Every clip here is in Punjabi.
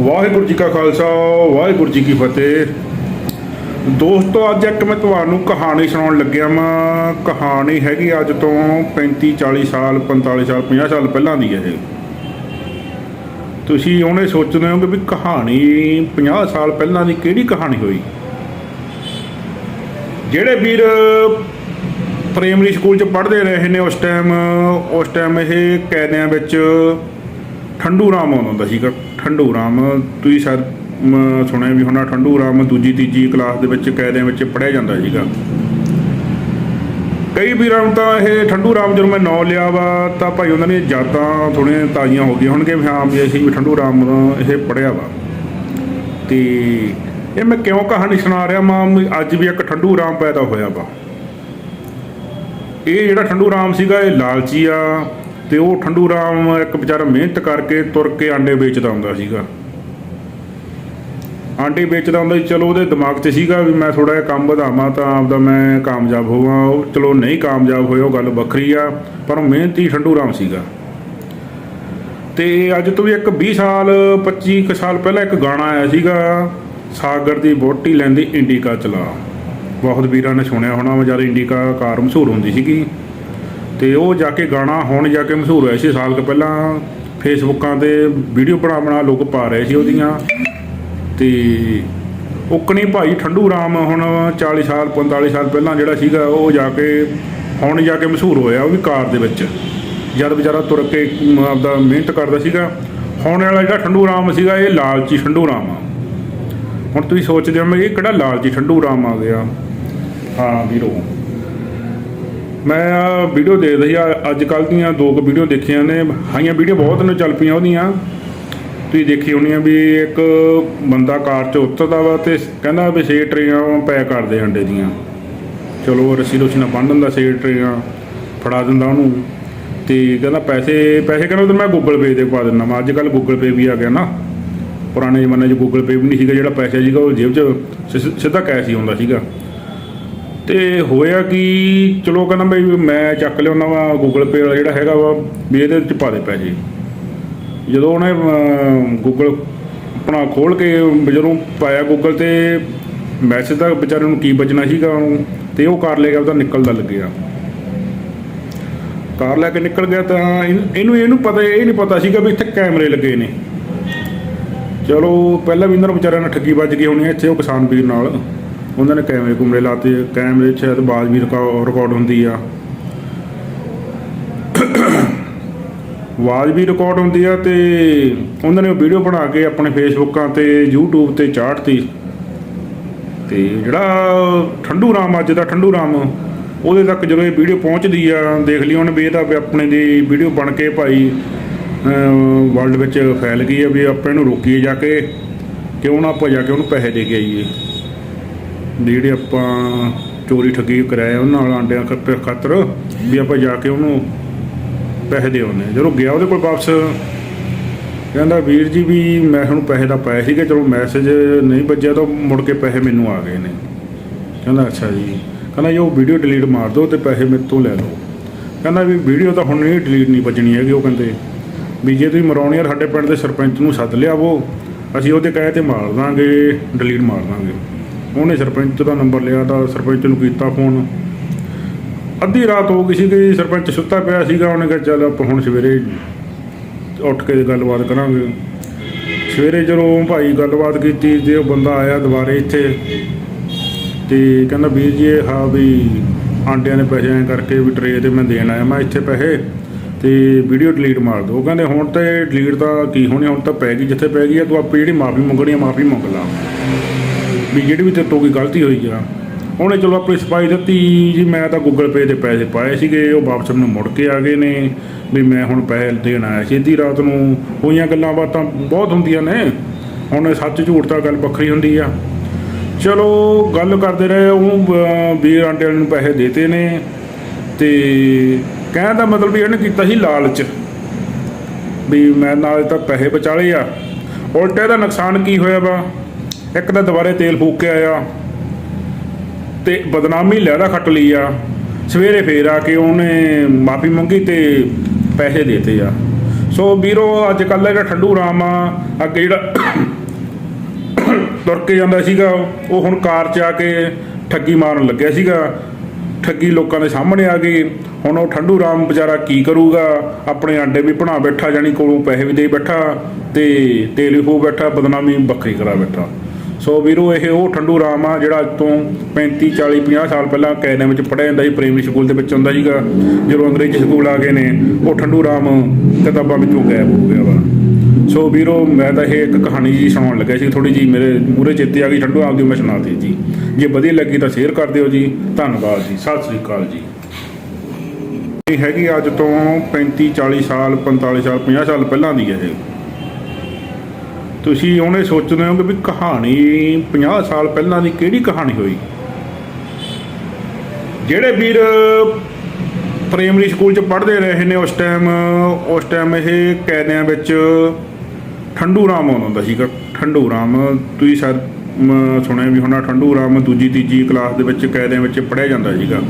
ਵਾਹਿਗੁਰੂ ਜੀ ਕਾ ਖਾਲਸਾ, ਵਾਹਿਗੁਰੂ ਜੀ ਕੀ ਫਤਿਹ। ਦੋਸਤੋ, ਅੱਜ ਇੱਕ ਮੈਂ ਤੁਹਾਨੂੰ ਕਹਾਣੀ ਸੁਣਾਉਣ ਲੱਗਿਆ ਮੈਂ ਕਹਾਣੀ ਹੈਗੀ ਅੱਜ ਤੋਂ 35 40 ਸਾਲ 45 ਸਾਲ 50 ਸਾਲ ਪਹਿਲਾਂ ਦੀ ਹੈ ਇਹ। ਤੁਸੀਂ ਉਹਨੇ ਸੋਚਦੇ ਹੋਗੇ ਵੀ ਕਹਾਣੀ 50 ਸਾਲ ਪਹਿਲਾਂ ਦੀ ਕਿਹੜੀ ਕਹਾਣੀ ਹੋਈ? ਜਿਹੜੇ ਵੀਰ ਪ੍ਰਾਇਮਰੀ ਸਕੂਲ ਚ ਪੜ੍ਹਦੇ ਰਹੇ ਨੇ ਉਸ ਟਾਈਮ ਉਸ ਟਾਈਮ ਇਹ ਕੈਦਿਆਂ ਵਿੱਚ ਠੰਡੂ ਰਾਮ ਆਉਂਦਾ ਹੁੰਦਾ ਸੀਗਾ। ਠੰਡੂ ਰਾਮ। ਤੁਸੀਂ ਸ਼ਾਇਦ ਸੁਣਿਆ ਵੀ ਹੋਣਾ, ਠੰਡੂ ਰਾਮ ਦੂਜੀ ਤੀਜੀ ਕਲਾਸ ਦੇ ਵਿੱਚ ਕੈਦਿਆਂ ਵਿੱਚ ਪੜ੍ਹਿਆ ਜਾਂਦਾ ਸੀਗਾ। ਕਈ ਵੀਰਾਂ ਨੂੰ ਤਾਂ ਇਹ ਠੰਡੂ ਰਾਮ ਜਦੋਂ ਮੈਂ ਨਾਂ ਲਿਆ ਵਾ, ਤਾਂ ਭਾਈ ਉਹਨਾਂ ਨੇ ਯਾਦਾਂ ਥੋੜੀਆਂ ਤਾਜ਼ੀਆਂ ਹੋ ਗਈਆਂ ਹੋਣਗੇ ਵੀ ਹਾਂ ਵੀ ਅਸੀਂ ਵੀ ਠੰਡੂ ਰਾਮ ਇਹ ਪੜ੍ਹਿਆ ਵਾ। ਤੇ ਇਹ ਮੈਂ ਕਿਉਂ ਕਹਾਣੀ ਸੁਣਾ ਰਿਹਾ ਮਾਂ ਵੀ ਅੱਜ ਵੀ ਇੱਕ ਠੰਡੂ ਰਾਮ ਪੈਦਾ ਹੋਇਆ ਵਾ। ਇਹ ਜਿਹੜਾ ਠੰਡੂ ਰਾਮ ਸੀਗਾ, ਇਹ ਲਾਲਚੀ ਆ ਤੇ ਉਹ ਠੰਡੂ ਰਾਮ ਇੱਕ ਵਿਚਾਰਾ ਮਿਹਨਤ ਕਰਕੇ ਤੁਰ ਕੇ ਆਂਡੇ ਵੇਚਦਾ ਹੁੰਦਾ ਸੀਗਾ। ਆਂਡੇ ਵੇਚਦਾ ਹੁੰਦਾ ਸੀ, ਚਲੋ ਉਹਦੇ ਦਿਮਾਗ 'ਚ ਸੀਗਾ ਵੀ ਮੈਂ ਥੋੜਾ ਜਿਹਾ ਕੰਮ ਵਧਾਵਾਂ ਤਾਂ ਆਪਦਾ ਮੈਂ ਕਾਮਯਾਬ ਹੋਵਾਂ। ਉਹ ਚਲੋ ਨਹੀਂ ਕਾਮਯਾਬ ਹੋਇਆ, ਉਹ ਗੱਲ ਵੱਖਰੀ ਆ, ਪਰ ਉਹ ਮਿਹਨਤੀ ਠੰਡੂ ਰਾਮ ਸੀਗਾ। ਤੇ ਅੱਜ ਤੋਂ ਵੀ ਇੱਕ 20 ਸਾਲ 25 ਕੁ ਸਾਲ ਪਹਿਲਾਂ ਇੱਕ ਗਾਣਾ ਆਇਆ ਸੀਗਾ, ਸਾਗਰ ਦੀ ਬੋਟੀ ਲੈਂਦੀ ਇੰਡੀਕਾ ਚਲਾ। ਬਹੁਤ ਵੀਰਾਂ ਨੇ ਸੁਣਿਆ ਹੋਣਾ ਵਾ ਇੰਡੀਕਾ ਕਾਰ ਮਸ਼ਹੂਰ ਹੁੰਦੀ ਸੀਗੀ। ਤੇ ਉਹ ਜਾ ਕੇ ਗਾਣਾ ਹੁਣ ਜਾ ਕੇ ਮਸ਼ਹੂਰ ਹੋਇਆ ਸੀ, ਸਾਲ ਕੁ ਪਹਿਲਾਂ ਫੇਸਬੁੱਕਾਂ ਤੇ ਵੀਡੀਓ ਬਣਾ ਬਣਾ ਲੋਕ ਪਾ ਰਹੇ ਸੀ ਉਹਦੀਆਂ। ਤੇ ਉਕਣੀ ਭਾਈ ਠੰਡੂ ਰਾਮ ਹੁਣ 40 ਸਾਲ 45 ਸਾਲ ਪਹਿਲਾਂ ਜਿਹੜਾ ਸੀਗਾ, ਉਹ ਜਾ ਕੇ ਹੁਣ ਜਾ ਕੇ ਮਸ਼ਹੂਰ ਹੋਇਆ ਉਹ ਵੀ ਕਾਰ ਦੇ ਵਿੱਚ। ਜਦ ਵਿਚਾਰਾ ਤੁਰ ਕੇ ਆਪਦਾ ਮਿਹਨਤ ਕਰਦਾ ਸੀਗਾ। ਹੁਣ ਵਾਲਾ ਜਿਹੜਾ ਠੰਡੂ ਰਾਮ ਸੀਗਾ, ਇਹ ਲਾਲਚੀ ਠੰਡੂ ਰਾਮ ਆ। ਹੁਣ ਤੁਸੀਂ ਸੋਚਦੇ ਹੋ ਮੈਂ ਇਹ ਕਿਹੜਾ ਲਾਲਚੀ ਠੰਡੂ ਰਾਮ ਆ ਗਿਆ? ਹਾਂ, ਵੀਰੋ। ਮੈਂ ਆ ਵੀਡੀਓ ਦੇਖਦਾ ਸੀ ਆ- ਅੱਜ ਕੱਲ ਦੀਆਂ ਦੋ ਕੁ ਵੀਡੀਓ ਦੇਖੀਆਂ ਨੇ। ਹਾਈਆਂ ਵੀਡੀਓ ਬਹੁਤ ਨੇ, ਚੱਲ ਪਈਆਂ ਉਹਦੀਆਂ। ਤੁਸੀਂ ਦੇਖੀ ਹੋਣੀ ਆ ਵੀ ਇੱਕ ਬੰਦਾ ਕਾਰ 'ਚ ਉਤਰਦਾ ਵਾ ਤੇ ਕਹਿੰਦਾ ਵੀ ਛੇ ਟਰੇਆਂ ਪੈਕ ਕਰਦੇ ਅੰਡੇ ਦੀਆਂ। ਚਲੋ ਰੱਸੀ ਰੁੱਸੀ ਨਾਲ ਬੰਨ ਦਿੰਦਾ ਛੇ ਟਰੇਆਂ, ਫੜਾ ਦਿੰਦਾ ਉਹਨੂੰ। ਤੇ ਕਹਿੰਦਾ ਪੈਸੇ ਪੈਸੇ ਕਹਿੰਦਾ ਤੇ ਮੈਂ ਗੂਗਲ ਪੇ ਤੇ ਪਾ ਦਿੰਦਾ ਮੈਂ ਅੱਜ ਕੱਲ ਗੂਗਲ ਪੇ ਵੀ ਆ ਗਿਆ ਨਾ। ਪੁਰਾਣੇ ਜ਼ਮਾਨੇ 'ਚ ਗੂਗਲ ਪੇ ਵੀ ਨਹੀਂ ਸੀਗਾ ਜਿਹੜਾ ਪੈਸਾ ਸੀਗਾ, ਉਹ ਜੇਬ 'ਚ ਸਿ- ਸਿੱਧਾ ਕੈਸ਼ ਹੀ ਹੁੰਦਾ ਸੀਗਾ। ਤੇ ਹੋਇਆ ਕਿ? ਚਲੋ ਕਹਿੰਦਾ ਬਈ ਮੈਂ ਚੱਕ ਲਿਆਉਣਾ ਵਾ ਗੂਗਲ ਪੇ ਵਾਲਾ ਜਿਹੜਾ ਹੈਗਾ ਵਾ, ਵੀ ਇਹਦੇ ਵਿੱਚ ਪਾ ਦੇ ਪੈਸੇ। ਜਦੋਂ ਉਹਨੇ ਗੂਗਲ ਆਪਣਾ ਖੋਲ ਕੇ ਜਦੋਂ ਪਾਇਆ ਗੂਗਲ ਤੇ ਮੈਸੇਜ ਦਾ ਵਿਚਾਰੇ ਨੂੰ ਕੀ ਬਚਣਾ ਸੀਗਾ ਉਹਨੂੰ, ਤੇ ਉਹ ਕਾਰ ਲੈ ਕੇ ਉਹਦਾ ਨਿਕਲਦਾ ਲੱਗਿਆ। ਕਾਰ ਲੈ ਕੇ ਨਿਕਲ ਗਿਆ ਤਾਂ ਇਹਨੂੰ- ਇਹਨੂੰ ਇਹਨੂੰ ਪਤਾ, ਇਹ ਨਹੀਂ ਪਤਾ ਸੀਗਾ ਵੀ ਇੱਥੇ ਕੈਮਰੇ ਲੱਗੇ ਨੇ। ਚਲੋ, ਪਹਿਲਾਂ ਵੀ ਇਹਨਾਂ ਨੂੰ ਵਿਚਾਰਿਆਂ ਨਾਲ ਠੱਗੀ ਵੱਜ ਗਈ ਹੋਣੀ ਇੱਥੇ ਉਹ ਕਿਸਾਨ ਵੀਰ ਨਾਲ। ਉਹਨਾਂ ਨੇ ਕੈਮਰੇ ਕੁਮਰੇ ਲਾਤੇ, ਕੈਮਰੇ 'ਚ ਸ਼ਾਇਦ ਆਵਾਜ਼ ਵੀ ਰਿਕਾਰਡ ਹੁੰਦੀ ਆ। ਆਵਾਜ਼ ਵੀ ਰਿਕਾਰਡ ਹੁੰਦੀ ਆ ਤੇ ਉਹਨਾਂ ਨੇ ਵੀਡੀਓ ਬਣਾ ਕੇ ਆਪਣੇ ਫੇਸਬੁੱਕਾਂ ਤੇ, YouTube ਤੇ ਚਾੜਤੀ। ਤੇ ਜਿਹੜਾ ਠੰਡੂ ਰਾਮ ਅੱਜ ਦਾ ਠੰਡੂ ਰਾਮ, ਉਹਦੇ ਤੱਕ ਜਦੋਂ ਇਹ ਵੀਡੀਓ ਪਹੁੰਚਦੀ ਆ, ਦੇਖ ਲਈ ਉਹਨੇ ਵੀ ਇਹਦਾ ਵੀ ਆਪਣੇ ਦੀ ਵੀਡੀਓ ਬਣ ਕੇ ਭਾਈ ਵਰਲਡ ਵਿੱਚ ਫੈਲ ਗਈ ਆ ਵੀ ਆਪਾਂ ਇਹਨੂੰ ਰੋਕੀਏ ਜਾ ਕੇ ਕਿਉਂ ਨਾ ਆਪਾਂ ਜਾ ਕੇ ਉਹਨੂੰ ਪੈਸੇ ਦੇ ਕੇ ਆਈਏ। ਜਿਹੜੇ ਆਪਾਂ ਚੋਰੀ ਠੱਗੀ ਕਰਾਇਆ ਉਹਨਾਂ ਨਾਲ ਆਂਡਿਆਂ ਖੱਪੇ ਖਾਤਰ, ਵੀ ਆਪਾਂ ਜਾ ਕੇ ਉਹਨੂੰ ਪੈਸੇ ਦੇ ਆਉਂਦੇ ਜਦੋਂ ਗਿਆ ਉਹਦੇ ਕੋਲ ਵਾਪਸ, ਕਹਿੰਦਾ ਵੀਰ ਜੀ ਵੀ ਮੈਂ ਹੁਣ ਪੈਸੇ ਦਾ ਪਾਇਆ ਸੀਗਾ, ਚਲੋ ਮੈਸੇਜ ਨਹੀਂ ਵੱਜਿਆ ਤਾਂ ਮੁੜ ਕੇ ਪੈਸੇ ਮੈਨੂੰ ਆ ਗਏ ਨੇ। ਕਹਿੰਦਾ, ਅੱਛਾ ਜੀ। ਕਹਿੰਦਾ, ਇਹ ਉਹ ਵੀਡੀਓ ਡਿਲੀਟ ਮਾਰ ਦਿਓ ਤੇ ਪੈਸੇ ਮੇਰੇ ਤੋਂ ਲੈ ਲਓ। ਕਹਿੰਦਾ ਵੀ ਵੀਡੀਓ ਤਾਂ ਹੁਣ ਨਹੀਂ ਡਿਲੀਟ ਨਹੀਂ ਵੱਜਣੀ ਹੈਗੀ, ਉਹ ਕਹਿੰਦੇ। ਵੀ ਜੇ ਤੁਸੀਂ ਮਰਾਉਣੀ ਆ, ਸਾਡੇ ਪਿੰਡ ਦੇ ਸਰਪੰਚ ਨੂੰ ਸੱਦ ਲਿਆਵੋ, ਅਸੀਂ ਉਹਦੇ ਕਹੇ ਤੇ ਮਾਰ ਦਾਂਗੇ ਡਿਲੀਟ ਮਾਰ ਦਾਂਗੇ। ਉਹਨੇ ਸਰਪੰਚ ਦਾ ਨੰਬਰ ਲਿਆ ਤਾਂ ਸਰਪੰਚ ਨੂੰ ਕੀਤਾ ਫੋਨ। ਅੱਧੀ ਰਾਤ ਹੋ ਗਈ ਸੀ ਕਿ ਸਰਪੰਚ ਸੁੱਤਾ ਪਿਆ ਸੀਗਾ, ਉਹਨੇ ਕਿਹਾ ਚੱਲ ਆਪਾਂ ਹੁਣ ਸਵੇਰੇ ਉੱਠ ਕੇ ਗੱਲਬਾਤ ਕਰਾਂਗੇ। ਸਵੇਰੇ ਜਦੋਂ ਭਾਈ ਗੱਲਬਾਤ ਕੀਤੀ ਤੇ ਉਹ ਬੰਦਾ ਆਇਆ ਦੁਬਾਰੇ ਇੱਥੇ ਤੇ ਕਹਿੰਦਾ ਵੀਰ ਜੀ ਇਹ ਹਾਂ ਵੀ ਆਂਡਿਆਂ ਦੇ ਪੈਸੇ ਐਂ ਕਰਕੇ ਵੀ ਟਰੇ ਤੇ ਮੈਂ ਦੇਣ ਆਇਆ। ਮੈਂ ਇੱਥੇ ਪੈਸੇ? ਤੇ ਵੀਡੀਓ ਡਿਲੀਟ ਮਾਰ ਦਿਓ। ਕਹਿੰਦੇ ਹੁਣ ਤਾਂ ਡਿਲੀਟ ਤਾਂ ਕੀ ਹੋਣੀ, ਹੁਣ ਤਾਂ ਪੈ ਗਈ, ਜਿੱਥੇ ਪੈ ਗਈ ਆ ਤੂੰ ਆਪੇ ਜਿਹੜੀ ਮਾਫੀ ਮੰਗਣੀ ਆ ਮਾਫੀ ਮੰਗ ਲਾ। ਵੀ ਜਿਹੜੀ ਵੀ ਤੇਰੇ ਤੋਂ ਕੋਈ ਗਲਤੀ ਹੋਈ ਆ, ਉਹਨੇ ਚਲੋ ਆਪਣੀ ਸਫ਼ਾਈ ਦਿੱਤੀ ਜੀ, ਮੈਂ ਤਾਂ ਗੂਗਲ ਪੇ ਤੇ ਪੈਸੇ ਪਾਏ ਸੀਗੇ, ਉਹ ਵਾਪਸ ਮੈਨੂੰ ਮੁੜ ਕੇ ਆ ਗਏ ਨੇ, ਵੀ ਮੈਂ ਹੁਣ ਪੈਸੇ ਦੇਣ ਆਇਆ ਸੀ ਅੱਧੀ ਰਾਤ ਨੂੰ। ਹੋਈਆਂ ਗੱਲਾਂ ਬਾਤਾਂ ਬਹੁਤ ਹੁੰਦੀਆਂ ਨੇ। ਹੁਣ ਸੱਚ ਝੂਠ ਤਾਂ ਗੱਲ ਵੱਖਰੀ ਹੁੰਦੀ ਆ। ਚਲੋ, ਗੱਲ ਕਰਦੇ ਰਹੇ, ਉਹ ਵੀਰ ਆਂਟੇ ਨੂੰ ਪੈਸੇ ਦੇਤੇ ਨੇ ਤੇ ਕਹਿਣ ਦਾ ਮਤਲਬ ਵੀ ਇਹਨੇ ਕੀਤਾ ਸੀ ਲਾਲਚ ਵੀ ਮੈਂ ਨਾਲ ਤਾਂ ਪੈਸੇ ਬਚਾ ਲਏ ਆ। ਉਲਟੇ ਦਾ ਨੁਕਸਾਨ ਕੀ ਹੋਇਆ ਵਾ? ਇੱਕ ਤਾਂ ਦੁਬਾਰੇ ਤੇਲ ਫੂਕ ਕੇ ਆਇਆ ਤੇ ਬਦਨਾਮੀ ਲਹਿਦਾ ਖੱਟ ਲਈ ਆ। ਸਵੇਰੇ ਫੇਰ ਆ ਕੇ ਉਹਨੇ ਮਾਫੀ ਮੰਗੀ ਤੇ ਪੈਸੇ ਦੇਤੇ ਆ। ਸੋ ਵੀਰੋ, ਅੱਜ ਕੱਲ੍ਹ ਜਿਹੜਾ ਠੰਡੂ ਰਾਮ ਆ, ਅੱਗੇ ਜਿਹੜਾ ਤੁਰ ਕੇ ਜਾਂਦਾ ਸੀਗਾ, ਉਹ ਹੁਣ ਕਾਰ 'ਚ ਆ ਕੇ ਠੱਗੀ ਮਾਰਨ ਲੱਗਿਆ ਸੀਗਾ। ਠੱਗੀ ਲੋਕਾਂ ਦੇ ਸਾਹਮਣੇ ਆ ਗਈ। ਹੁਣ ਉਹ ਠੰਡੂ ਰਾਮ ਵਿਚਾਰਾ ਕੀ ਕਰੂਗਾ? ਆਪਣੇ ਆਂਡੇ ਵੀ ਬਣਾ ਬੈਠਾ ਜਾਨੀ ਕੋਲੋਂ ਪੈਸੇ ਵੀ ਦੇ ਬੈਠਾ ਤੇ ਤੇਲ ਵੀ ਖੋ ਬੈਠਾ, ਬਦਨਾਮੀ ਵੱਖਰੀ ਕਰਾ ਬੈਠਾ। ਸੋ ਵੀਰੋ, ਇਹ ਉਹ ਠੰਡੂ ਰਾਮ ਆ ਜਿਹੜਾ ਅੱਜ ਤੋਂ 35 40 50 ਸਾਲ ਪਹਿਲਾਂ ਕੈਨੇਡਾ ਵਿੱਚ ਪੜ੍ਹਿਆ ਜਾਂਦਾ ਸੀ, ਪ੍ਰਾਇਮਰੀ ਸਕੂਲ ਦੇ ਵਿੱਚ ਹੁੰਦਾ ਸੀਗਾ। ਜਦੋਂ ਅੰਗਰੇਜ਼ੀ ਸਕੂਲ ਆ ਗਏ ਨੇ, ਉਹ ਠੰਡੂ ਰਾਮ ਕਿਤਾਬਾਂ ਵਿੱਚੋਂ ਗਾਇਬ ਹੋ ਗਿਆ ਵਾ। ਸੋ ਵੀਰੋ, ਮੈਂ ਤਾਂ ਇਹ ਇੱਕ ਕਹਾਣੀ ਜੀ ਸੁਣਾਉਣ ਲੱਗਾ ਸੀ ਥੋੜੀ ਜੀ ਮੇਰੇ ਮੂਰੇ ਚੇਤੇ ਆ ਗਈ, ਠੰਡੂ ਰਾਮ ਦੀ, ਮੈਂ ਸੁਣਾਤੀ ਜੀ। ਜੇ ਵਧੀਆ ਲੱਗੀ ਤਾਂ ਸ਼ੇਅਰ ਕਰ ਦਿਓ ਜੀ। ਧੰਨਵਾਦ ਜੀ। ਸਤਿ ਸ੍ਰੀ ਅਕਾਲ ਜੀ। ਇਹ ਹੈਗੀ ਅੱਜ ਤੋਂ 35 40 ਸਾਲ 45 ਸਾਲ 50 ਸਾਲ ਪਹਿਲਾਂ ਦੀ ਹੈ ਇਹ। ਤੁਸੀਂ ਉਹਨੇ ਸੋਚਦੇ ਹੋ ਕਿ ਵੀ ਕਹਾਣੀ 50 ਸਾਲ ਪਹਿਲਾਂ ਦੀ ਕਿਹੜੀ ਕਹਾਣੀ ਹੋਈ? ਜਿਹੜੇ ਵੀਰ ਪ੍ਰਾਇਮਰੀ ਸਕੂਲ ਚ ਪੜ੍ਹਦੇ ਰਹੇ ਨੇ ਉਸ ਟਾਈਮ ਉਸ ਟਾਈਮ ਇਹ ਕੈਦਿਆਂ ਵਿੱਚ ਠੰਡੂ ਰਾਮ ਆਉਂਦਾ ਹੁੰਦਾ ਸੀਗਾ। ਠੰਡੂ ਰਾਮ, ਤੁਸੀਂ ਸ਼ਾਇਦ ਸੁਣਿਆ ਵੀ ਹੋਣਾ, ਠੰਡੂ ਰਾਮ ਦੂਜੀ ਤੀਜੀ ਕਲਾਸ ਦੇ ਵਿੱਚ ਕੈਦਿਆਂ ਵਿੱਚ ਪੜ੍ਹਿਆ ਜਾਂਦਾ ਸੀਗਾ।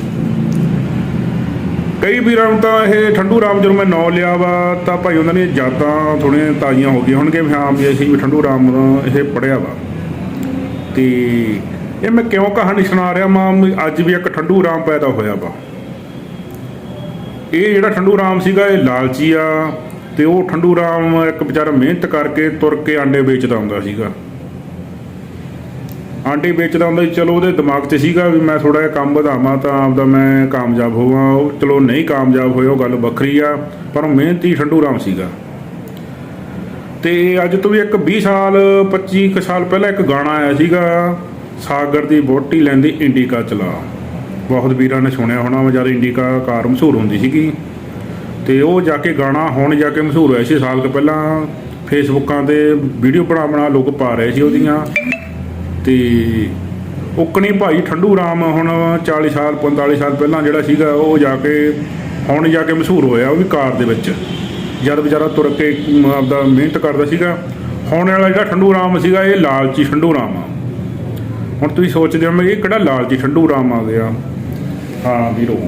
ਕਈ ਵੀਰਾਂ ਨੂੰ ਤਾਂ ਇਹ ਠੰਡੂ ਰਾਮ ਜਦੋਂ ਮੈਂ ਨਾਂ ਲਿਆ ਵਾ, ਤਾਂ ਭਾਈ ਉਹਨਾਂ ਦੀਆਂ ਯਾਦਾਂ ਥੋੜੀਆਂ ਤਾਜ਼ੀਆਂ ਹੋ ਗਈਆਂ ਹੋਣਗੀਆਂ, ਵੀ ਹਾਂ ਵੀ ਅਸੀਂ ਵੀ ਠੰਡੂ ਰਾਮ ਇਹ ਪੜ੍ਹਿਆ ਵਾ। ਤੇ ਇਹ ਮੈਂ ਕਿਉਂ ਕਹਾਣੀ ਸੁਣਾ ਰਿਹਾ ਮਾਂ ਅੱਜ ਵੀ ਇੱਕ ਠੰਡੂ ਰਾਮ ਪੈਦਾ ਹੋਇਆ ਵਾ। ਇਹ ਜਿਹੜਾ ਠੰਡੂ ਰਾਮ ਸੀਗਾ, ਇਹ ਲਾਲਚੀ ਆ, ਤੇ ਉਹ ਠੰਡੂ ਰਾਮ ਇੱਕ ਵਿਚਾਰਾ ਮਿਹਨਤ ਕਰਕੇ ਤੁਰ ਕੇ ਆਂਡੇ ਵੇਚਦਾ ਹੁੰਦਾ ਸੀਗਾ। ਆਂਟੀ ਵੇਚਦਾ ਹੁੰਦਾ ਸੀ, ਚਲੋ ਉਹਦੇ ਦਿਮਾਗ 'ਚ ਸੀਗਾ ਵੀ ਮੈਂ ਥੋੜਾ ਜਿਹਾ ਕੰਮ ਵਧਾਵਾਂ ਤਾਂ ਆਪਦਾ ਮੈਂ ਕਾਮਯਾਬ ਹੋਵਾਂ। ਉਹ ਚਲੋ ਨਹੀਂ ਕਾਮਯਾਬ ਹੋਇਆ, ਉਹ ਗੱਲ ਵੱਖਰੀ ਆ, ਪਰ ਮਿਹਨਤੀ ਠੰਡੂ ਰਾਮ ਸੀਗਾ। ਤੇ ਅੱਜ ਤੋਂ ਵੀ ਇੱਕ 20 ਸਾਲ 25 ਕੁ ਸਾਲ ਪਹਿਲਾਂ ਇੱਕ ਗਾਣਾ ਆਇਆ ਸੀਗਾ, ਸਾਗਰ ਦੀ ਬੋਟੀ ਲੈਂਦੀ ਇੰਡੀਕਾ ਚਲਾ। ਬਹੁਤ ਵੀਰਾਂ ਨੇ ਸੁਣਿਆ ਹੋਣਾ ਜਦ ਇੰਡੀਕਾ ਕਾਰ ਮਸ਼ਹੂਰ ਹੁੰਦੀ ਸੀਗੀ। ਤੇ ਉਹ ਜਾ ਕੇ ਗਾਣਾ ਹੁਣ ਜਾ ਕੇ ਮਸ਼ਹੂਰ ਹੋਇਆ ਸੀ ਸਾਲ ਕੁ ਪਹਿਲਾਂ। ਫੇਸਬੁੱਕਾਂ ਤੇ ਵੀਡੀਓ ਬਣਾ ਬਣਾ ਲੋਕ ਪਾ ਰਹੇ ਸੀ ਉਹਦੀਆਂ। ਤੇ ਉਕਣੀ ਭਾਈ ਠੰਡੂ ਰਾਮ ਹੁਣ 40 ਸਾਲ 45 ਸਾਲ ਪਹਿਲਾਂ ਜਿਹੜਾ ਸੀਗਾ, ਉਹ ਜਾ ਕੇ ਹੁਣ ਜਾ ਕੇ ਮਸ਼ਹੂਰ ਹੋਇਆ ਉਹ ਵੀ ਕਾਰ ਦੇ ਵਿੱਚ। ਜਦ ਵਿਚਾਰਾ ਤੁਰ ਕੇ ਆਪਦਾ ਮਿਹਨਤ ਕਰਦਾ ਸੀਗਾ। ਹੁਣ ਵਾਲਾ ਜਿਹੜਾ ਠੰਡੂ ਰਾਮ ਸੀਗਾ, ਇਹ ਲਾਲਚੀ ਠੰਡੂ ਰਾਮ ਆ। ਹੁਣ ਤੁਸੀਂ ਸੋਚਦੇ ਹੋ ਇਹ ਕਿਹੜਾ ਲਾਲਚੀ ਠੰਡੂ ਰਾਮ ਆ ਗਿਆ? ਹਾਂ ਵੀਰੋ।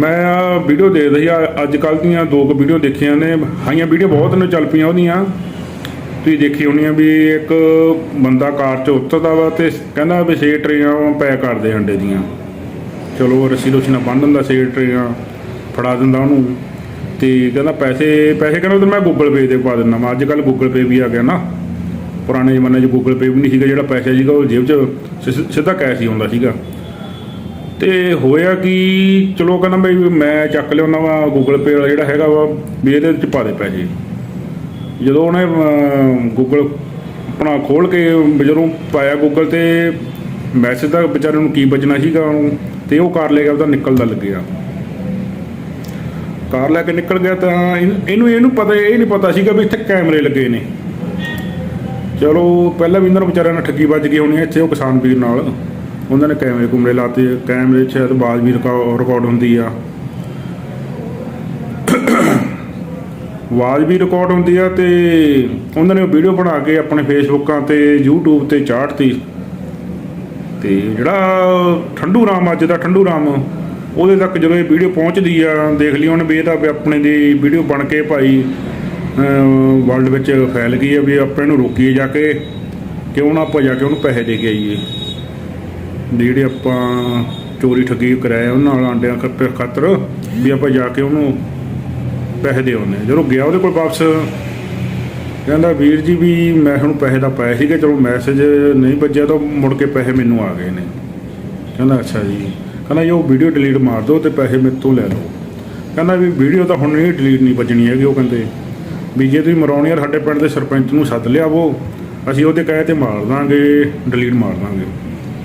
ਮੈਂ ਵੀਡੀਓ ਦੇਖਦਾ ਸੀ ਅੱਜ ਕੱਲ ਦੀਆਂ ਦੋ ਕੁ ਵੀਡੀਓ ਦੇਖੀਆਂ ਨੇ। ਹਾਈਆਂ ਵੀਡੀਓ ਬਹੁਤ ਨੇ, ਚੱਲ ਪਈਆਂ ਉਹਦੀਆਂ। ਤੁਸੀਂ ਦੇਖੀ ਹੋਣੀ ਆ ਵੀ ਇੱਕ ਬੰਦਾ ਕਾਰ 'ਚ ਉਤਰਦਾ ਵਾ ਤੇ ਕਹਿੰਦਾ ਵੀ ਛੇ ਟਰੇਆਂ ਪੈ ਕਰਦੇ ਅੰਡੇ ਦੀਆਂ। ਚਲੋ ਰੱਸੀ ਰੁੱਸੀ ਨਾਲ ਬੰਨ ਦਿੰਦਾ ਛੇ ਟਰੇਆਂ ਫੜਾ ਦਿੰਦਾ ਉਹਨੂੰ। ਤੇ ਕਹਿੰਦਾ ਪੈਸੇ ਪੈਸੇ ਕਹਿੰਦਾ ਮੈਂ ਗੂਗਲ ਪੇ ਤੇ ਪਾ ਦਿੰਦਾ ਮੈਂ ਅੱਜ ਕੱਲ ਗੂਗਲ ਪੇ ਵੀ ਆ ਗਿਆ ਨਾ। ਪੁਰਾਣੇ ਜ਼ਮਾਨੇ 'ਚ ਗੂਗਲ ਪੇ ਵੀ ਨਹੀਂ ਸੀਗਾ, ਜਿਹੜਾ ਪੈਸਾ ਸੀਗਾ ਉਹ ਜੇਬ 'ਚ ਸਿ- ਸਿੱਧਾ ਕੈਸ਼ ਹੀ ਹੁੰਦਾ ਸੀਗਾ। ਤੇ ਹੋਇਆ ਕਿ, ਚਲੋ ਕਹਿੰਦਾ ਬਈ ਮੈਂ ਚੱਕ ਲਿਆਉਣਾ ਵਾ ਗੂਗਲ ਪੇ ਵਾਲਾ ਜਿਹੜਾ ਹੈਗਾ ਵਾ, ਵੀ ਇਹਦੇ 'ਚ ਪਾ ਦੇ ਪੈਸੇ। ਜਦੋਂ ਉਹਨੇ ਗੂਗਲ ਆਪਣਾ ਖੋਲ ਕੇ ਜਦੋਂ ਪਾਇਆ ਗੂਗਲ ਤੇ ਮੈਸੇਜ ਦਾ ਵਿਚਾਰੇ ਨੂੰ ਕੀ ਬਚਣਾ ਸੀਗਾ ਉਹਨੂੰ, ਤੇ ਉਹ ਕਾਰ ਲੈ ਗਿਆ ਉਹਦਾ ਨਿਕਲਦਾ ਲੱਗਿਆ ਕਾਰ ਲੈ ਕੇ ਨਿਕਲ ਗਿਆ ਤਾਂ ਇਹਨੂੰ- ਇਹਨੂੰ ਇਹਨੂੰ ਪਤਾ, ਇਹ ਨਹੀਂ ਪਤਾ ਸੀਗਾ ਵੀ ਇੱਥੇ ਕੈਮਰੇ ਲੱਗੇ ਨੇ। ਚਲੋ, ਪਹਿਲਾਂ ਵੀ ਇਹਨਾਂ ਨੂੰ ਵਿਚਾਰਿਆਂ ਨਾਲ ਠੱਗੀ ਵੱਜ ਗਈ ਹੋਣੀ ਇੱਥੇ ਉਹ ਕਿਸਾਨ ਵੀਰ ਨਾਲ। ਉਹਨਾਂ ਨੇ ਕੈਮਰੇ ਕੁਮਰੇ ਲਾਤੇ, ਕੈਮਰੇ 'ਚ ਸ਼ਾਇਦ ਆਵਾਜ਼ ਵੀ ਰਿਕਾਰਡ ਹੁੰਦੀ ਆ। ਆਵਾਜ਼ ਵੀ ਰਿਕਾਰਡ ਹੁੰਦੀ ਆ ਤੇ ਉਹਨਾਂ ਨੇ ਉਹ ਵੀਡੀਓ ਬਣਾ ਕੇ ਆਪਣੇ ਫੇਸਬੁੱਕਾਂ ਤੇ, YouTube ਤੇ ਚਾੜਤੀ ਤੇ ਜਿਹੜਾ ਠੰਡੂ ਰਾਮ ਅੱਜ ਦਾ ਠੰਡੂ ਰਾਮ, ਉਹਦੇ ਤੱਕ ਜਦੋਂ ਇਹ ਵੀਡੀਓ ਪਹੁੰਚਦੀ ਆ, ਦੇਖ ਲਈ ਉਹਨੇ ਵੀ ਇਹਦਾ ਵੀ ਆਪਣੇ ਦੀ ਵੀਡੀਓ ਬਣ ਕੇ ਭਾਈ ਵਰਲਡ ਵਿੱਚ ਫੈਲ ਗਈ ਆ ਵੀ ਆਪਣੇ ਨੂੰ ਰੋਕੀਏ ਜਾ ਕੇ, ਕਿਉਂ ਨਾ ਆਪਾਂ ਜਾ ਕੇ ਉਹਨੂੰ ਪੈਸੇ ਦੇ ਕੇ ਆਈਏ। ਵੀ ਜਿਹੜੇ ਆਪਾਂ ਚੋਰੀ ਠੱਗੀ ਕਰਾਇਆ ਉਹਨਾਂ ਨਾਲ ਆਂਡਿਆਂ ਖਾਤਰ ਵੀ ਆਪਾਂ ਜਾ ਕੇ ਉਹਨੂੰ ਪੈਸੇ ਦੇ ਆਉਂਦੇ ਜਦੋਂ ਗਿਆ ਉਹਦੇ ਕੋਲ ਵਾਪਸ, ਕਹਿੰਦਾ ਵੀਰ ਜੀ ਵੀ ਮੈਂ ਹੁਣ ਪੈਸੇ ਦਾ ਪਾਇਆ ਸੀਗਾ, ਚਲੋ ਮੈਸੇਜ ਨਹੀਂ ਵੱਜਿਆ ਤਾਂ ਮੁੜ ਕੇ ਪੈਸੇ ਮੈਨੂੰ ਆ ਗਏ ਨੇ। ਕਹਿੰਦਾ ਅੱਛਾ ਜੀ। ਕਹਿੰਦਾ ਜੀ, ਉਹ ਵੀਡੀਓ ਡਿਲੀਟ ਮਾਰ ਦਿਓ ਤੇ ਪੈਸੇ ਮੇਰੇ ਤੋਂ ਲੈ ਲਓ। ਕਹਿੰਦਾ ਵੀ ਵੀਡੀਓ ਤਾਂ ਹੁਣ ਨਹੀਂ ਡਿਲੀਟ ਨਹੀਂ ਵੱਜਣੀ ਹੈਗੀ, ਉਹ ਕਹਿੰਦੇ। ਵੀ ਜੇ ਤੁਸੀਂ ਮਰਾਉਣੀ ਆ ਸਾਡੇ ਪਿੰਡ ਦੇ ਸਰਪੰਚ ਨੂੰ ਸੱਦ ਲਿਆਵੋ। ਅਸੀਂ ਉਹਦੇ ਕਹੇ ਤੇ ਮਾਰ ਦਾਂਗੇ ਡਿਲੀਟ ਮਾਰ ਦਾਂਗੇ।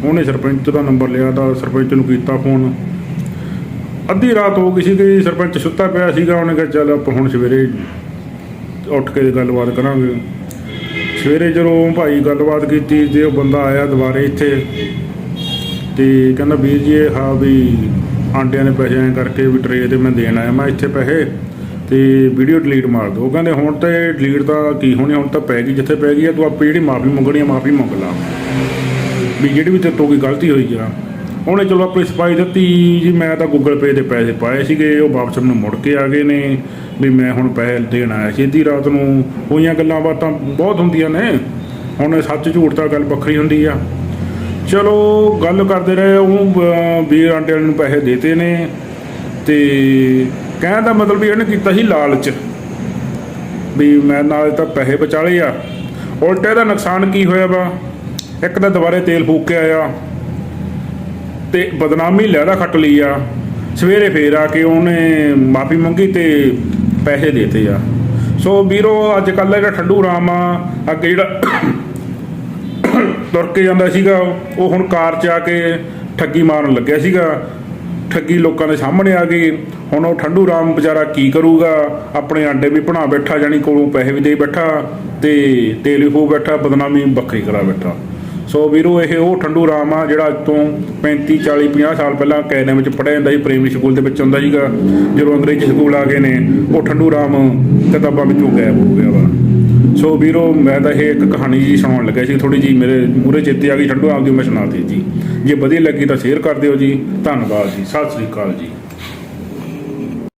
ਉਹਨੇ ਸਰਪੰਚ ਦਾ ਨੰਬਰ ਲਿਆ ਤਾਂ ਸਰਪੰਚ ਨੂੰ ਕੀਤਾ ਫੋਨ ਅੱਧੀ ਰਾਤ ਹੋ ਗਈ ਸੀ ਕਿ ਸਰਪੰਚ ਸੁੱਤਾ ਪਿਆ ਸੀਗਾ, ਉਹਨੇ ਕਿਹਾ ਚੱਲ ਆਪਾਂ ਹੁਣ ਸਵੇਰੇ ਉੱਠ ਕੇ ਗੱਲਬਾਤ ਕਰਾਂਗੇ। ਸਵੇਰੇ ਜਦੋਂ ਭਾਈ ਗੱਲਬਾਤ ਕੀਤੀ ਤੇ ਉਹ ਬੰਦਾ ਆਇਆ ਦੁਬਾਰੇ ਇੱਥੇ ਤੇ ਕਹਿੰਦਾ ਵੀਰ ਜੀ, ਇਹ ਹਾਂ ਵੀ ਆਂਡਿਆਂ ਦੇ ਪੈਸੇ ਐਂ ਕਰਕੇ ਵੀ ਟਰੇ ਤੇ ਮੈਂ ਦੇਣ ਆਇਆ। ਮੈਂ ਇੱਥੇ ਪੈਸੇ? ਤੇ ਵੀਡੀਓ ਡਿਲੀਟ ਮਾਰ ਦਿਓ। ਕਹਿੰਦੇ ਹੁਣ ਤੇ ਡਿਲੀਟ ਤਾਂ ਕੀ ਹੋਣੀ, ਹੁਣ ਤਾਂ ਪੈ ਗਈ, ਜਿੱਥੇ ਪੈ ਗਈ ਆ, ਤੂੰ ਆਪੇ ਜਿਹੜੀ ਮਾਫੀ ਮੰਗਣੀ ਆ, ਮਾਫੀ ਮੰਗ ਲਾ। ਵੀ ਜਿਹੜੀ ਵੀ ਤੇ ਤੋਂ ਕੋਈ ਗਲਤੀ ਹੋਈ ਆ ਉਹਨੇ ਚਲੋ ਆਪਣੀ ਸਫ਼ਾਈ ਦਿੱਤੀ ਜੀ, ਮੈਂ ਤਾਂ ਗੂਗਲ ਪੇ 'ਤੇ ਪੈਸੇ ਪਾਏ ਸੀਗੇ, ਉਹ ਵਾਪਸ ਮੈਨੂੰ ਮੁੜ ਕੇ ਆ ਗਏ ਨੇ, ਵੀ ਮੈਂ ਹੁਣ ਪੈਸੇ ਦੇਣ ਆਇਆ ਸੀ ਅੱਧੀ ਰਾਤ ਨੂੰ। ਹੋਈਆਂ ਗੱਲਾਂ ਬਾਤਾਂ ਬਹੁਤ ਹੁੰਦੀਆਂ ਨੇ। ਹੁਣ ਸੱਚ ਝੂਠ ਤਾਂ ਗੱਲ ਵੱਖਰੀ ਹੁੰਦੀ ਆ। ਚਲੋ, ਗੱਲ ਕਰਦੇ ਰਹੇ, ਉਹ ਵੀਰ ਆਂਟੇ ਨੂੰ ਪੈਸੇ ਦੇਤੇ ਨੇ। ਤੇ ਕਹਿਣ ਦਾ ਮਤਲਬ ਵੀ ਇਹਨੇ ਕੀਤਾ ਸੀ ਲਾਲਚ, ਵੀ ਮੈਂ ਨਾਲ ਤਾਂ ਪੈਸੇ ਬਚਾ ਲਏ ਆ। ਉਲਟੇ ਦਾ ਨੁਕਸਾਨ ਕੀ ਹੋਇਆ ਵਾ? ਇੱਕ ਤਾਂ ਦੁਬਾਰੇ ਤੇਲ ਫੂਕ ਕੇ ਆਇਆ। ਤੇ ਬਦਨਾਮੀ ਲਹਿਰਾ ਖੱਟ ਲਈ ਆ। ਸਵੇਰੇ ਫੇਰ ਆ ਕੇ ਉਹਨੇ ਮਾਫੀ ਮੰਗੀ ਤੇ ਪੈਸੇ ਦੇਤੇ ਆ। ਸੋ ਵੀਰੋ, ਅੱਜ ਕੱਲ੍ਹ ਜਿਹੜਾ ਠੰਡੂ ਰਾਮ ਆ, ਅੱਗੇ ਜਿਹੜਾ ਤੁਰ ਕੇ ਜਾਂਦਾ ਸੀਗਾ, ਉਹ ਹੁਣ ਕਾਰ 'ਚ ਆ ਕੇ ਠੱਗੀ ਮਾਰਨ ਲੱਗਿਆ ਸੀਗਾ। ਠੱਗੀ ਲੋਕਾਂ ਦੇ ਸਾਹਮਣੇ ਆ ਗਈ। ਹੁਣ ਉਹ ਠੰਡੂ ਰਾਮ ਵਿਚਾਰਾ ਕੀ ਕਰੂਗਾ? ਆਪਣੇ ਆਂਡੇ ਵੀ ਬਣਾ ਬੈਠਾ ਜਾਨੀ ਕੋਲੋਂ ਪੈਸੇ ਵੀ ਦੇ ਬੈਠਾ ਤੇ ਤੇਲ ਵੀ ਖੋ ਬੈਠਾ, ਬਦਨਾਮੀ ਵੱਖਰੀ ਕਰਾ ਬੈਠਾ। ਸੋ ਵੀਰੋ, ਇਹ ਉਹ ਠੰਡੂ ਰਾਮ ਆ ਜਿਹੜਾ ਅੱਜ ਤੋਂ 35 40 50 ਸਾਲ ਪਹਿਲਾਂ ਕੈਨੇਡਾ ਵਿੱਚ ਪੜ੍ਹਿਆ ਜਾਂਦਾ ਸੀ ਪ੍ਰੇਮੀ ਸਕੂਲ ਦੇ ਵਿੱਚ ਹੁੰਦਾ ਸੀਗਾ। ਜਦੋਂ ਅੰਗਰੇਜ਼ੀ ਸਕੂਲ ਆ ਗਏ ਨੇ, ਉਹ ਠੰਡੂ ਰਾਮ ਕਿਤਾਬਾਂ ਵਿੱਚੋਂ ਗਾਇਬ ਹੋ ਗਿਆ ਵਾ। ਸੋ ਵੀਰੋ, ਮੈਂ ਤਾਂ ਇਹ ਇੱਕ ਕਹਾਣੀ ਜੀ ਸੁਣਾਉਣ ਲੱਗਾ ਸੀ। ਥੋੜੀ ਜੀ ਮੇਰੇ ਮੂਰੇ ਚੇਤੇ ਆ ਗਈ। ਠੰਡੂ ਰਾਮ ਦੀ ਮੈਂ ਸੁਣਾਤੀ ਜੀ। ਜੇ ਵਧੀਆ ਲੱਗੀ ਤਾਂ ਸ਼ੇਅਰ ਕਰ ਦਿਓ ਜੀ। ਧੰਨਵਾਦ ਜੀ। ਸਤਿ ਸ੍ਰੀ ਅਕਾਲ ਜੀ।